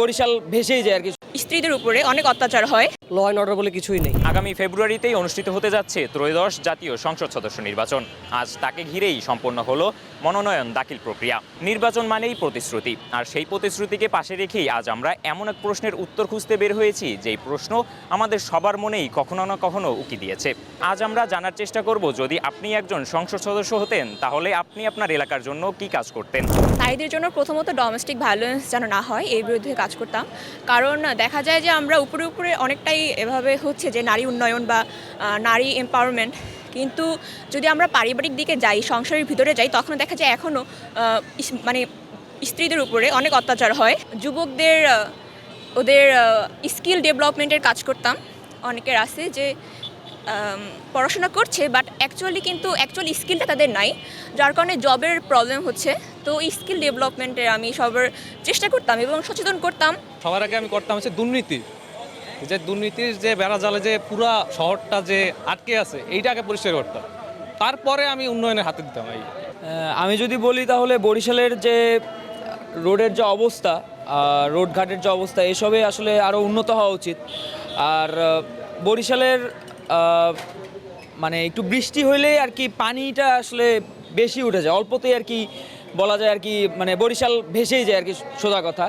বরিশাল ভেসেই যায় আর কি। স্ত্রীদের উপরে অনেক অত্যাচার হয়। ল অ্যান্ড অর্ডার বলে কিছুই নেই। আগামী ফেব্রুয়ারিতেই অনুষ্ঠিত হতে যাচ্ছে ত্রয়োদশ জাতীয় সংসদ সদস্য নির্বাচন। আজ তাকে ঘিরেই সম্পন্ন হলো মনোনয়ন দাখিল প্রক্রিয়া। নির্বাচন মানেই প্রতিশ্রুতি। আর সেই প্রতিশ্রুতিকে পাশে রেখেই আজ আমরা এমন এক প্রশ্নের উত্তর খুঁজতে বের হয়েছি যেই প্রশ্ন আমাদের সবার মনেই কখনো না কখনো উকি দিয়েছে। আজ আমরা জানার চেষ্টা করব যদি আপনি একজন সংসদ সদস্য হতেন তাহলে আপনি আপনার এলাকার জন্য কি কাজ করতেন? নারীদের জন্য প্রথমত ডোমেস্টিক ভায়োলেন্স যেন না হয় এই বিরুদ্ধে কাজ করতাম। কারণ দেখা যায় যে আমরা উপরে উপরে অনেকটাই এভাবে হচ্ছে যে নারী উন্নয়ন বা নারী এম্পাওয়ারমেন্ট কিন্তু যদি আমরা পারিবারিক দিকে যাই, সংসারের ভিতরে যাই তখন দেখা যায় এখনও মানে স্ত্রীদের উপরে অনেক অত্যাচার হয়। যুবকদের ওদের স্কিল ডেভেলপমেন্টের কাজ করতাম। অনেকের আছে যে পড়াশোনা করছে বাট অ্যাকচুয়ালি কিন্তু অ্যাকচুয়ালি স্কিলটা তাদের নাই যার কারণে জবের প্রবলেম হচ্ছে। তো এই স্কিল ডেভেলপমেন্টের আমি সবার চেষ্টা করতাম এবং সচেতন করতাম। সবার আগে আমি করতাম হচ্ছে দুর্নীতি। যে দুর্নীতির যে বেড়া জালে যে পুরা শহরটা যে আটকে আছে এইটা আগে পরিষ্কার করতাম। তারপরে আমি উন্নয়নের হাতে দিতাম এই। আমি যদি বলি তাহলে বরিশালের যে রোডের যে অবস্থা রোডঘাটের যে অবস্থা এসবে আসলে আরও উন্নত হওয়া উচিত। আর বরিশালের মানে একটু বৃষ্টি হইলে আর কি পানিটা আসলে বেশি উঠে যায়। অল্পতেই আর কি বলা যায় আর কি মানে বরিশাল ভেসেই যায় আর কি সোজা কথা।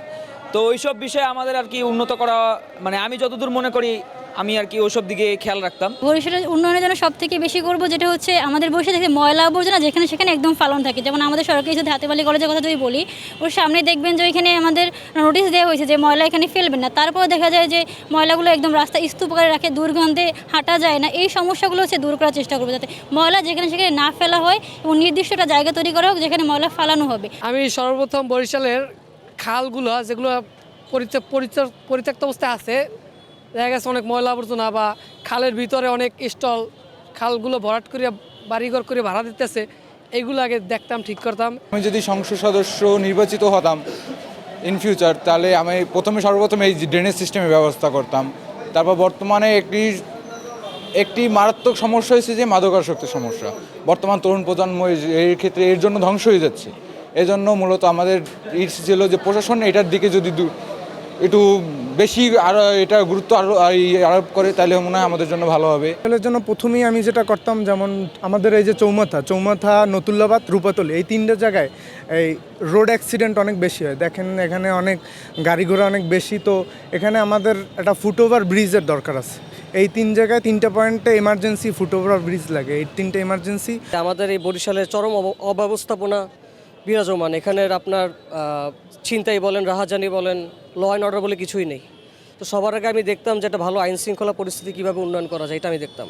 তো ওইসব বিষয়ে আমাদের আর কি উন্নত করা মানে আমি যতদূর মনে করি আমি আর কি ওসব দিকে খেয়াল রাখতাম। বরিশালের উন্নয়নের জন্য সব থেকে বেশি করব যেটা হচ্ছে আমাদের বরিশাল থেকে ময়লা আবর্জনা যেখানে সেখানে একদম ফালন থাকে। যেমন আমাদের সরকারি যদি হাতেবালি কলেজের কথা যদি বলি ওর সামনে দেখবেন যে ওইখানে আমাদের নোটিশ দেওয়া হয়েছে যে ময়লা এখানে ফেলবেন না। তারপরে দেখা যায় যে ময়লাগুলো একদম রাস্তা স্তূপ করে রাখে দুর্গন্ধে হাঁটা যায় না। এই সমস্যাগুলো হচ্ছে দূর করার চেষ্টা করব যাতে ময়লা যেখানে সেখানে না ফেলা হয় এবং নির্দিষ্ট একটা জায়গা তৈরি করা হোক যেখানে ময়লা ফালানো হবে। আমি সর্বপ্রথম বরিশালের খালগুলো যেগুলো পরিত্যক্ত অবস্থায় আছে দেখা গেছে অনেক ময়লা আবর্জনা বা খালের ভিতরে অনেক স্টল, খালগুলো ভরাট করে বাড়িঘর করে ভাড়া দিতেছে, এগুলো আগে দেখতাম, ঠিক করতাম। আমি যদি সংসদ সদস্য নির্বাচিত হতাম ইন ফিউচার তাহলে আমি প্রথমে সর্বপ্রথম এই ড্রেনেজ সিস্টেমের ব্যবস্থা করতাম। তারপর বর্তমানে একটি একটি মারাত্মক সমস্যা হয়েছে যে মাদকাসক্তের সমস্যা। বর্তমান তরুণ প্রজন্ম এর ক্ষেত্রে এর জন্য ধ্বংস হয়ে যাচ্ছে। এজন্য মূলত আমাদের ইচ্ছে ছিল যে প্রশাসন এটার দিকে যদি একটু বেশি আরও এটা গুরুত্ব আরও আরোপ করে তাহলে মনে হয় আমাদের জন্য ভালো হবে। এর জন্য প্রথমেই আমি যেটা করতাম যেমন আমাদের এই যে চৌমাথা চৌমাথা নতুল্লাবাদ রূপাতলি এই তিনটে জায়গায় এই রোড অ্যাক্সিডেন্ট অনেক বেশি হয়। দেখেন এখানে অনেক গাড়ি ঘোড়া অনেক বেশি তো এখানে আমাদের একটা ফুটওভার ব্রিজের দরকার আছে। এই তিন জায়গায় তিনটে পয়েন্টে এমার্জেন্সি ফুটওভার ব্রিজ লাগে। এই তিনটে এমার্জেন্সি আমাদের এই বরিশালের চরম অব- অব্যবস্থাপনা বিরাজমান, এখানের আপনার ছিনতাই বলেন, রাহাজানি বলেন ল অ্যান্ড অর্ডার বলে কিছুই নেই। তো সবার আগে আমি দেখতাম যে একটা ভালো আইন শৃঙ্খলা পরিস্থিতি কীভাবে উন্নয়ন করা যায়, এটা আমি দেখতাম।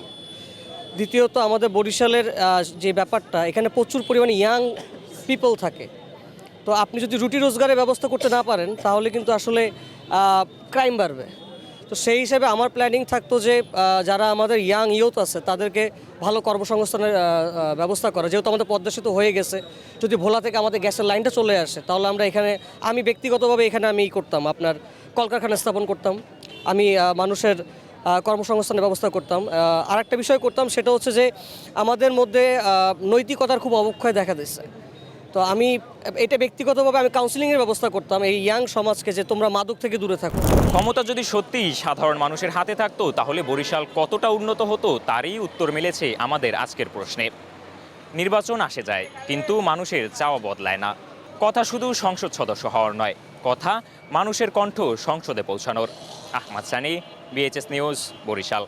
দ্বিতীয়ত আমাদের বরিশালের যে ব্যাপারটা, এখানে প্রচুর পরিমাণে ইয়াং পিপল থাকে। তো আপনি যদি রুটি রোজগারের ব্যবস্থা করতে না পারেন, তাহলে কিন্তু আসলে ক্রাইম বাড়বে। তো সেই হিসাবে আমার প্ল্যানিং থাকতো যে যারা আমাদের ইয়াং ইউথ আছে, তাদেরকে ভালো কর্মসংস্থানের ব্যবস্থা করা। যেহেতু আমাদের পদ্মা সেতু হয়ে গেছে, যদি ভোলা থেকে আমাদের গ্যাসের লাইনটা চলে আসে, তাহলে আমরা এখানে, আমি ব্যক্তিগতভাবে এখানে আমি করতাম, আপনার কলকারখানা স্থাপন করতাম। আমি মানুষের কর্মসংস্থানের ব্যবস্থা করতাম। আর একটা বিষয় করতাম, সেটা হচ্ছে যে, আমাদের মধ্যে নৈতিকতার খুব অবক্ষয় দেখা দিচ্ছে তো আমি, এটা ব্যক্তিগতভাবে আমি কাউন্সিলিংয়ের ব্যবস্থা করতাম এই ইয়াং সমাজকে যে তোমরা মাদক থেকে দূরে থাকো। ক্ষমতা যদি সত্যিই সাধারণ মানুষের হাতে থাকতো, তাহলে বরিশাল কতটা উন্নত হতো তারই উত্তর মিলেছে আমাদের আজকের প্রশ্নে। নির্বাচন আসে যায়, কিন্তু মানুষের চাওয়া বদলায় না। কথা শুধু সংসদ সদস্য হওয়ার নয়, কথা মানুষের কণ্ঠ সংসদে পৌঁছানোর। Ahmad Sani BHS news Barishal.